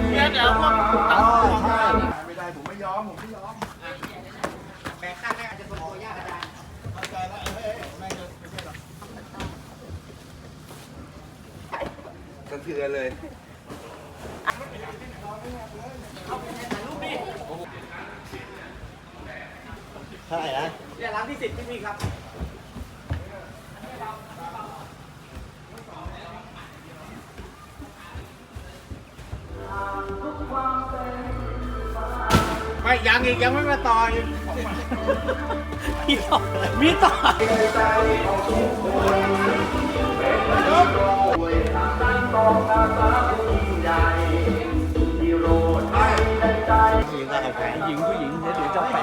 เนี่ยเดี๋ยวพวกอ๋ตั้องตัวใช่ไม่ได้ผมไม่ยอมผมไม่ยอมแบกตั้งแรกอาจจะทรงตัวยากอาจารย์เข้าใจแล้วเอ้ยแม่งจะไม่ใช่หรอกกระเทือนเลยเท่าไหร่นะเนี่ยร้านที่สิบที่พี่ครับ ไม่ยังอีกยังไม่มาต่ออีกมีต่อมีต่อผู้หญิงก็เอาแผงผู้หญิงผู้หญิงเดี๋ยวเดี๋ยวจะแปะ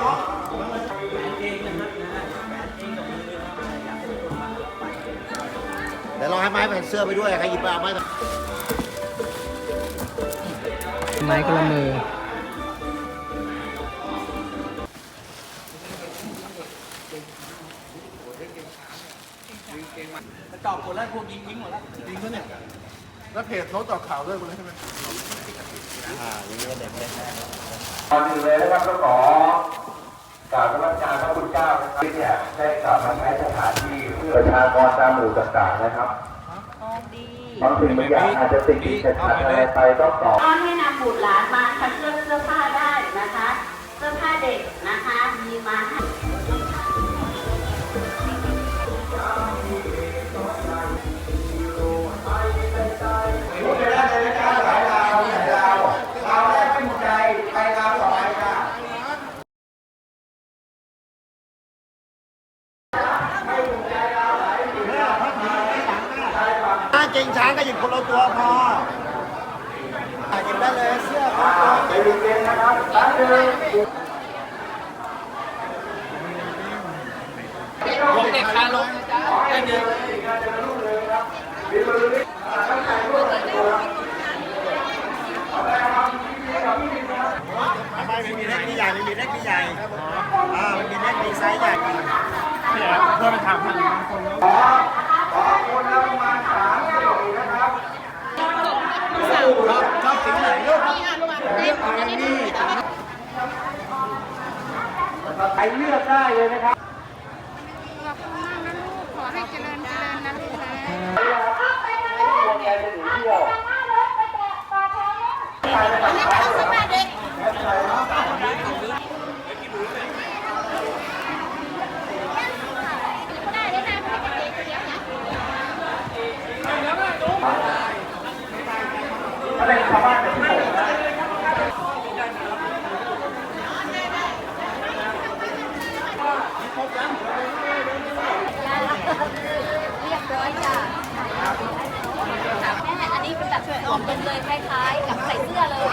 เดี๋ยวเราให้ไม้แผ่นเสื้อไปด้วยใครหยิบไปเอาไม้ไม้กระมือ กระจอกหมดแล้วพวกยิงทิ้งหมดแล้วจริงปะเนี่ย แล้วเพจโน้ตต่อข่าวเลิกไปแล้วใช่ไหมอ่าอย่างนี้ก็เด็กเล็กก่อนอื่นเลยนะครับก็ขอกราบนมัสการพระคุณเจ้านะครับที่เนี่ยได้กลับมาใช้สถานที่เพื่อประชากรตามหมู่ต่างๆนะครับบางสิ่งบางอย่างอาจจะติดติดขัดขัดอะไรไปต้องต่อก็ให้นำบุตรหลานมาคัดเลือก ถ้าเก่งช้างก็หยิบคนละตัวพออะหยิบได้เลยเสื้อคนละตัวลงเด็กคาลงได้เดือนไม่ไม่มีเล็กมีใหญ่ไม่มีเล็กมีใหญ่อ่ามันมีเล็กมีไซส์ใหญ่เนี่ยเพื่อไปถามพัน คนชอบสีไหนลูกใครเลือกได้เลยนะครับขอบคุณมากนะลูกขอให้เจริญเจริญนะลูกนะ พวกแกจะหนีเที่ยว ถ้าเป็นชาวบ้านแบบที่ผมนะ เรียบร้อยจ้ะแม่อันนี้เป็นแบบ ออกเป็นเลยคล้ายๆ กับใส่เสื้อเลย